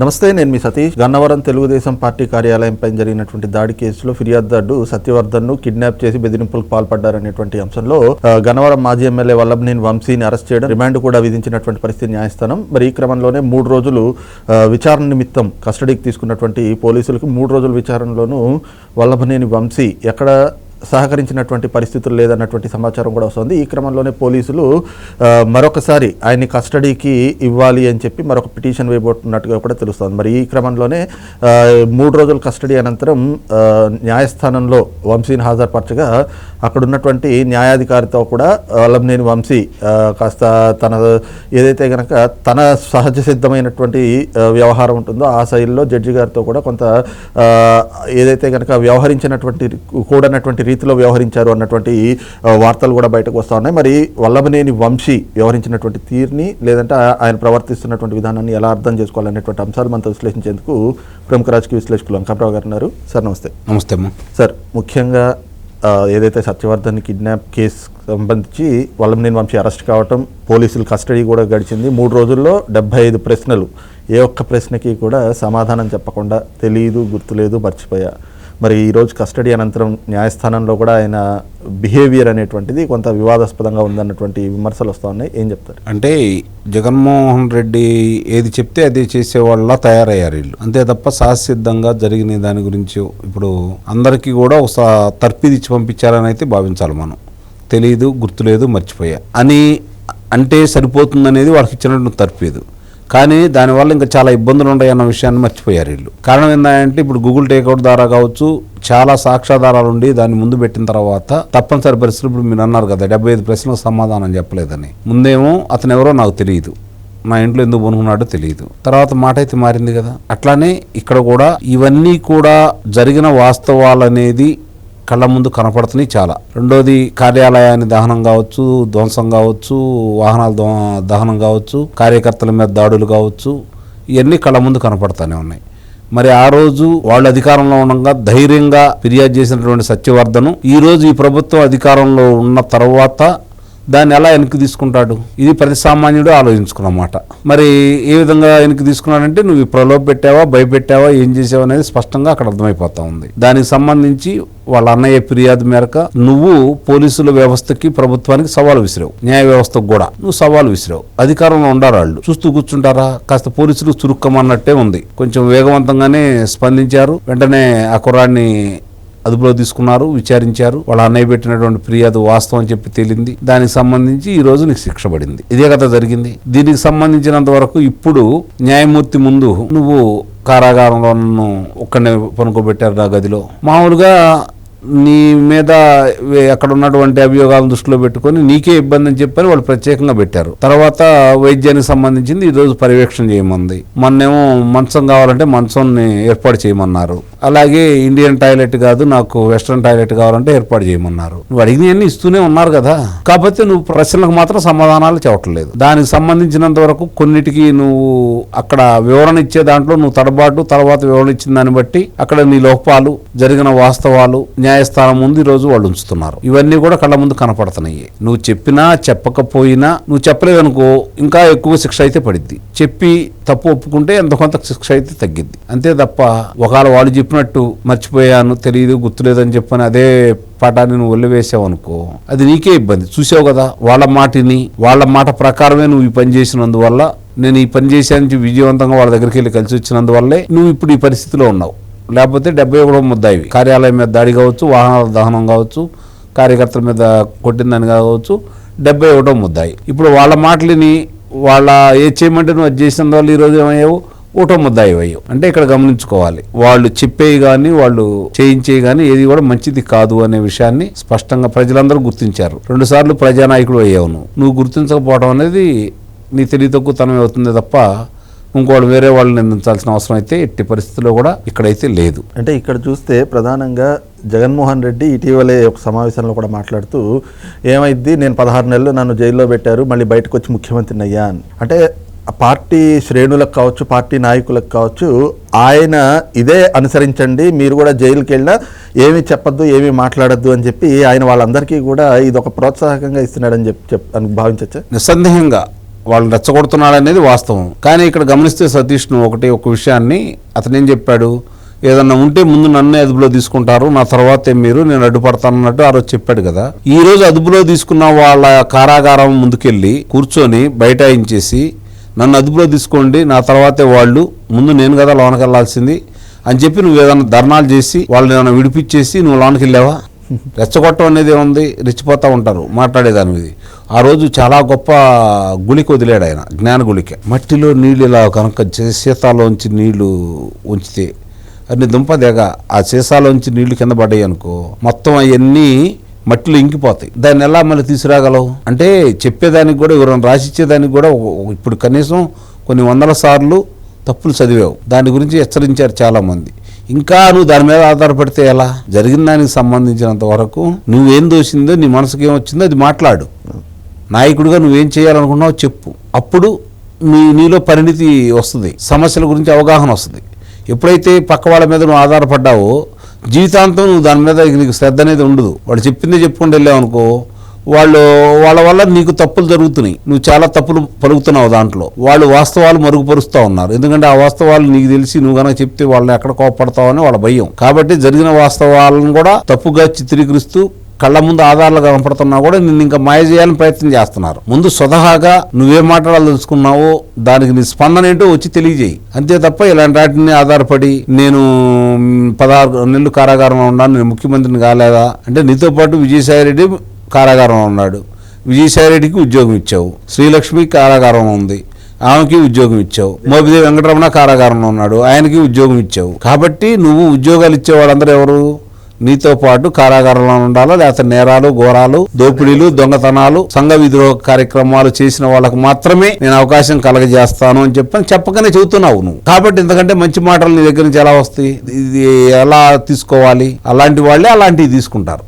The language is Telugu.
నమస్తే నేను మీ సతీష్. గన్నవరం తెలుగుదేశం పార్టీ కార్యాలయంపై జరిగినటువంటి దాడి కేసులో ఫిర్యాదుదారుడు సత్యవర్ధన్ను కిడ్నాప్ చేసి బెదిరింపులకు పాల్పడ్డారనేటువంటి అంశంలో గన్నవరం మాజీ ఎమ్మెల్యే వల్లభనేని వంశీని అరెస్ట్ చేయడం రిమాండ్ కూడా విధించినటువంటి పరిస్థితి న్యాయస్థానం. మరి ఈ క్రమంలోనే మూడు రోజులు విచారణ నిమిత్తం కస్టడీకి తీసుకున్నటువంటి పోలీసులకు మూడు రోజుల విచారణలోనూ వల్లభనేని వంశీ ఎక్కడ సహకరించినటువంటి పరిస్థితులు లేదన్నటువంటి సమాచారం కూడా వస్తుంది. ఈ క్రమంలోనే పోలీసులు మరొకసారి ఆయన్ని కస్టడీకి ఇవ్వాలి అని చెప్పి మరొక పిటిషన్ వేయబోతున్నట్టుగా కూడా తెలుస్తుంది. మరి ఈ క్రమంలోనే మూడు రోజుల కస్టడీ అనంతరం న్యాయస్థానంలో వంశీని హాజరుపరచగా అక్కడ ఉన్నటువంటి న్యాయాధికారితో కూడా అలంనేని వంశీ కాస్త తన ఏదైతే కనుక తన సహజ సిద్ధమైనటువంటి వ్యవహారం ఉంటుందో ఆ శైలిలో జడ్జి గారితో కూడా కొంత ఏదైతే కనుక వ్యవహరించినటువంటి కూడనటువంటి రీతిలో వ్యవహరించారు అన్నటువంటి వార్తలు కూడా బయటకు వస్తూ ఉన్నాయి. మరి వల్లభనేని వంశీ వ్యవహరించినటువంటి తీరుని లేదంటే ఆయన ప్రవర్తిస్తున్నటువంటి విధానాన్ని ఎలా అర్థం చేసుకోవాలనేటువంటి అంశాలు మనతో విశ్లేషించేందుకు ప్రముఖ రాజకీయ విశ్లేషకులు అంకాప్రావు గారు ఉన్నారు. సార్ నమస్తే. నమస్తే అమ్మా. సార్ ముఖ్యంగా ఏదైతే సత్యవర్ధన్ కిడ్నాప్ కేసు సంబంధించి వల్లభనేని వంశీ అరెస్ట్ కావటం పోలీసులు కస్టడీ కూడా గడిచింది. మూడు రోజుల్లో డెబ్బై ఐదు ప్రశ్నలు. ఏ ఒక్క ప్రశ్నకి కూడా సమాధానం చెప్పకుండా తెలియదు గుర్తులేదు మర్చిపోయా. మరి ఈరోజు కస్టడీ అనంతరం న్యాయస్థానంలో కూడా ఆయన బిహేవియర్ అనేటువంటిది కొంత వివాదాస్పదంగా ఉందన్నటువంటి విమర్శలు వస్తూ ఉన్నాయి. ఏం చెప్తారు? అంటే జగన్మోహన్ రెడ్డి ఏది చెప్తే అది చేసేవాళ్ళ తయారయ్యారు వీళ్ళు. అంతే తప్ప సహసిద్ధంగా జరిగిన దాని గురించి ఇప్పుడు అందరికీ కూడా ఒక తర్పిదిచ్చి పంపించారని అయితే భావించాలి మనం. తెలియదు గుర్తులేదు మర్చిపోయా. అని అంటే సరిపోతుందనేది వాళ్ళకి ఇచ్చినట్టు తర్పేదు. కానీ దానివల్ల ఇంకా చాలా ఇబ్బందులు ఉన్నాయి అన్న విషయాన్ని మర్చిపోయారు వీళ్ళు. కారణం ఏంటంటే ఇప్పుడు గూగుల్ టేక్అవుట్ ద్వారా కావచ్చు చాలా సాక్ష్యాధారాలు ఉండి దాన్ని ముందు పెట్టిన తర్వాత తప్పనిసరి పరిస్థితులు ఇప్పుడు మీరు అన్నారు కదా డెబ్బై ఐదు ప్రశ్నలకు సమాధానం చెప్పలేదని. ముందేమో అతను ఎవరో నాకు తెలియదు. నా ఇంట్లో ఎందుకు కొనుక్కున్నాడో తెలియదు. తర్వాత మాట అయితే మారింది కదా. అట్లానే ఇక్కడ కూడా ఇవన్నీ కూడా జరిగిన వాస్తవాలు అనేది కళ్ళ ముందు కనపడుతున్నాయి చాలా. రెండోది కార్యాలయాన్ని దహనం కావచ్చు ధ్వంసం కావచ్చు వాహనాల దహనం కావచ్చు కార్యకర్తల మీద దాడులు కావచ్చు ఇవన్నీ కళ్ళ ముందు కనపడతానే ఉన్నాయి. మరి ఆ రోజు వాళ్ళు అధికారంలో ఉండగా ధైర్యంగా ఫిర్యాదు చేసినటువంటి సత్యవర్ధను ఈ రోజు ఈ ప్రభుత్వం అధికారంలో ఉన్న తర్వాత దాన్ని ఎలా వెనక్కి తీసుకుంటాడు? ఇది ప్రతి సామాన్యుడు ఆలోచించుకున్నమాట. మరి ఏ విధంగా వెనక్కి తీసుకున్నాడంటే నువ్వు ప్రలోభ పెట్టావా భయపెట్టావా ఏం చేసావు అనేది స్పష్టంగా అక్కడ అర్థమైపోతా ఉంది. దానికి సంబంధించి వాళ్ళ అన్నయ్య ఫిర్యాదు మేరకు నువ్వు పోలీసుల వ్యవస్థకి ప్రభుత్వానికి సవాలు విసిరావు. న్యాయ వ్యవస్థకు కూడా నువ్వు సవాలు విసిరావు. అధికారంలో ఉండారు వాళ్ళు. చూస్తూ కూర్చుంటారా? కాస్త పోలీసులు చురుక్కమన్నట్టే ఉంది. కొంచెం వేగవంతంగానే స్పందించారు. వెంటనే ఆ కుర్రాన్ని అదుపులో తీసుకున్నారు విచారించారు. వాళ్ళ అన్నయ్య పెట్టినటువంటి ఫిర్యాదు వాస్తవం అని చెప్పి తేలింది. దానికి సంబంధించి ఈ రోజు నీకు శిక్ష పడింది. ఇదే కదా జరిగింది. దీనికి సంబంధించినంత వరకు ఇప్పుడు న్యాయమూర్తి ముందు నువ్వు కారాగారంలో నన్ను ఒక్కడే పనుకోబెట్టారు నా గదిలో. మామూలుగా నీ మీద అక్కడ ఉన్నటువంటి అభియోగాలను దృష్టిలో పెట్టుకొని నీకే ఇబ్బంది అని చెప్పని వాళ్ళు ప్రత్యేకంగా పెట్టారు. తర్వాత వైద్యానికి సంబంధించింది ఈరోజు పర్యవేక్షణ చేయమంది. మొన్నేమో మంచం కావాలంటే మంచంని ఏర్పాటు చేయమన్నారు. అలాగే ఇండియన్ టాయిలెట్ కాదు నాకు వెస్ట్రన్ టాయిలెట్ కావాలంటే ఏర్పాటు చేయమన్నారు. నువ్వు అడిగినవన్నీ ఇస్తూనే ఉన్నారు కదా. కాకపోతే నువ్వు ప్రశ్నలకు మాత్రం సమాధానాలు చెప్పట్లేదు. దానికి సంబంధించినంత వరకు కొన్నిటికి నువ్వు అక్కడ వివరణ ఇచ్చే దాంట్లో నువ్వు తడబాటు తర్వాత వివరణ ఇచ్చిన దాన్ని బట్టి అక్కడ నీ లోపాలు జరిగిన వాస్తవాలు న్యాయస్థానం ముందు ఈ రోజు వాళ్ళు ఉంచుతున్నారు. ఇవన్నీ కూడా కళ్ళ ముందు కనపడుతున్నాయి. నువ్వు చెప్పినా చెప్పకపోయినా నువ్వు చెప్పలేదనుకో ఇంకా ఎక్కువ శిక్ష అయితే పడిద్ది. చెప్పి తప్పు ఒప్పుకుంటే ఎంత కొంత శిక్ష అయితే తగ్గిద్ది. అంతే తప్ప ఒకవేళ వాళ్ళు చెప్పినట్టు మర్చిపోయాను తెలియదు గుర్తులేదని చెప్పని అదే పాఠాన్ని నువ్వు వదిలివేసావు అనుకో అది నీకే ఇబ్బంది. చూసావు కదా వాళ్ళ మాటిని వాళ్ళ మాట ప్రకారమే నువ్వు ఈ పని చేసినందువల్ల నేను ఈ పని చేశాను విజయవంతంగా వాళ్ళ దగ్గరికి వెళ్ళి కలిసి వచ్చినందువల్లే నువ్వు ఇప్పుడు ఈ పరిస్థితిలో ఉన్నావు. లేకపోతే డెబ్బై ఒకటో ముద్దాయి కార్యాలయం మీద దాడి కావచ్చు వాహనాల దహనం కావచ్చు కార్యకర్తల మీద కొట్టిందని కావచ్చు డెబ్బై ఒకటో ముద్దాయి ఇప్పుడు వాళ్ళ మాటలని వాళ్ళ ఏ చేయమంటే నువ్వు అది చేసినందువల్ల ఈరోజు ఏమయ్యావు? ఓటో ముద్దాయి అయ్యావు అంటే ఇక్కడ గమనించుకోవాలి. వాళ్ళు చెప్పేవి కానీ వాళ్ళు చేయించేవి కానీ ఏది కూడా మంచిది కాదు అనే విషయాన్ని స్పష్టంగా ప్రజలందరూ గుర్తించారు. రెండు సార్లు ప్రజానాయకుడు అయ్యావు నువ్వు. నువ్వు గుర్తించకపోవడం అనేది నీ తెలివి తక్కువతనం అవుతుంది తప్ప ఇంకోళ్ళు వేరే వాళ్ళని నిందించాల్సిన అవసరం అయితే ఎట్టి పరిస్థితుల్లో కూడా ఇక్కడైతే లేదు. అంటే ఇక్కడ చూస్తే ప్రధానంగా జగన్మోహన్ రెడ్డి ఇటీవలే ఒక సమావేశంలో కూడా మాట్లాడుతూ ఏమైంది నేను పదహారు నెలలు నన్ను జైల్లో పెట్టారు మళ్ళీ బయటకు వచ్చి ముఖ్యమంత్రిని అయ్యా అని. అంటే పార్టీ శ్రేణులకు కావచ్చు పార్టీ నాయకులకు కావచ్చు ఆయన ఇదే అనుసరించండి మీరు కూడా జైలుకి వెళ్ళినా ఏమీ చెప్పద్దు ఏమీ మాట్లాడొద్దు అని చెప్పి ఆయన వాళ్ళందరికీ కూడా ఇది ఒక ప్రోత్సాహకంగా ఇస్తున్నాడని చెప్పి చెప్ అని భావించచ్చా? నిస్సందేహంగా వాళ్ళు రెచ్చగొడుతున్నాడు అనేది వాస్తవం. కానీ ఇక్కడ గమనిస్తే సతీష్ను ఒకటి ఒక విషయాన్ని అతనేం చెప్పాడు? ఏదన్నా ఉంటే ముందు నన్నే అదుపులో తీసుకుంటారు నా తర్వాతే మీరు నేను అడ్డుపడతానన్నట్టు ఆ రోజు చెప్పాడు కదా. ఈ రోజు అదుపులో తీసుకున్న వాళ్ళ కారాగారం ముందుకెళ్ళి కూర్చొని బైఠాయించేసి నన్ను అదుపులో తీసుకోండి నా తర్వాతే వాళ్ళు ముందు నేను కదా లోనకి వెళ్ళాల్సింది అని చెప్పి నువ్వు ఏదైనా ధర్నాలు చేసి వాళ్ళని ఏమైనా విడిపించేసి నువ్వు లోనకి వెళ్ళావా? రెచ్చగొట్టం అనేది ఏముంది? రెచ్చిపోతూ ఉంటారు మాట్లాడేదాని మీద ఆ రోజు చాలా గొప్ప గుళిక వదిలాడు ఆయన జ్ఞాన గుళిక. మట్టిలో నీళ్ళు ఇలా కనుక సీతాలోంచి నీళ్ళు ఉంచితే అన్ని దుంప ఆ సీసాలోంచి నీళ్ళు కింద పడ్డాయి అనుకో మొత్తం అవన్నీ మట్టిలో ఇంకిపోతాయి. దాన్ని ఎలా మళ్ళీ తీసుకురాగలవు? అంటే చెప్పేదానికి కూడా ఎవరైనా రాసిచ్చేదానికి కూడా ఇప్పుడు కనీసం కొన్ని వందల సార్లు తప్పులు చదివావు. దాని గురించి హెచ్చరించారు చాలామంది. ఇంకా నువ్వు దాని మీద ఆధారపడితే ఎలా? జరిగిన దానికి సంబంధించినంత వరకు నువ్వేం దోసిందో నీ మనసుకి ఏమొచ్చిందో అది మాట్లాడు. నాయకుడిగా నువ్వేం చేయాలనుకున్నావో చెప్పు. అప్పుడు నీ నీలో పరిణితి వస్తుంది. సమస్యల గురించి అవగాహన వస్తుంది. ఎప్పుడైతే పక్క వాళ్ళ మీద నువ్వు ఆధారపడ్డావో జీవితాంతం నువ్వు దాని మీద నీకు శ్రద్ధ అనేది ఉండదు. వాడు చెప్పిందే చెప్పుకుంటూ వెళ్ళావు అనుకో వాళ్ళు వాళ్ళ వల్ల నీకు తప్పులు జరుగుతున్నాయి. నువ్వు చాలా తప్పులు పలుకుతున్నావు దాంట్లో. వాళ్ళు వాస్తవాలు మరుగుపరుస్తూ ఉన్నారు. ఎందుకంటే ఆ వాస్తవాలు నీకు తెలిసి నువ్వు కనుక చెప్తే వాళ్ళని ఎక్కడ కోపడతావని వాళ్ళ భయం. కాబట్టి జరిగిన వాస్తవాలను కూడా తప్పుగా చిత్రీకరిస్తూ కళ్ళ ముందు ఆధారాలు కనపడుతున్నా కూడా నిన్ను ఇంకా మాయ చేయాలని ప్రయత్నం చేస్తున్నారు. ముందు స్వతహాగా నువ్వేం మాట్లాడాలి తెలుసుకున్నావో దానికి నీ స్పందన ఏంటో వచ్చి తెలియజేయి. అంతే తప్ప ఇలాంటి వాటిని ఆధారపడి నేను పదహారు నెలలు కారాగారంలో ఉన్నాను నేను ముఖ్యమంత్రిని కాలేదా? అంటే నీతో పాటు విజయసాయి రెడ్డి కారాగారంలో ఉన్నాడు. విజయసాయి రెడ్డికి ఉద్యోగం ఇచ్చావు. శ్రీలక్ష్మి కారాగారంలో ఉంది. ఆమెకి ఉద్యోగం ఇచ్చావు. మోపిదేవి వెంకటరమణ కారాగారంలో ఉన్నాడు. ఆయనకి ఉద్యోగం ఇచ్చావు. కాబట్టి నువ్వు ఉద్యోగాలు ఇచ్చే వాళ్ళందరూ ఎవరు? నీతో పాటు కారాగారంలో ఉండాలా? లేకపోతే నేరాలు ఘోరాలు దోపిడీలు దొంగతనాలు సంఘ విద్రోహ కార్యక్రమాలు చేసిన వాళ్ళకు మాత్రమే నేను అవకాశం కలగజేస్తాను అని చెప్పని చెప్పకనే చెబుతున్నావు నువ్వు. కాబట్టి ఎందుకంటే మంచి మాటలు నీ దగ్గర నుంచి ఎలా వస్తాయి? ఇది ఎలా తీసుకోవాలి? అలాంటి వాళ్ళే అలాంటివి తీసుకుంటారు.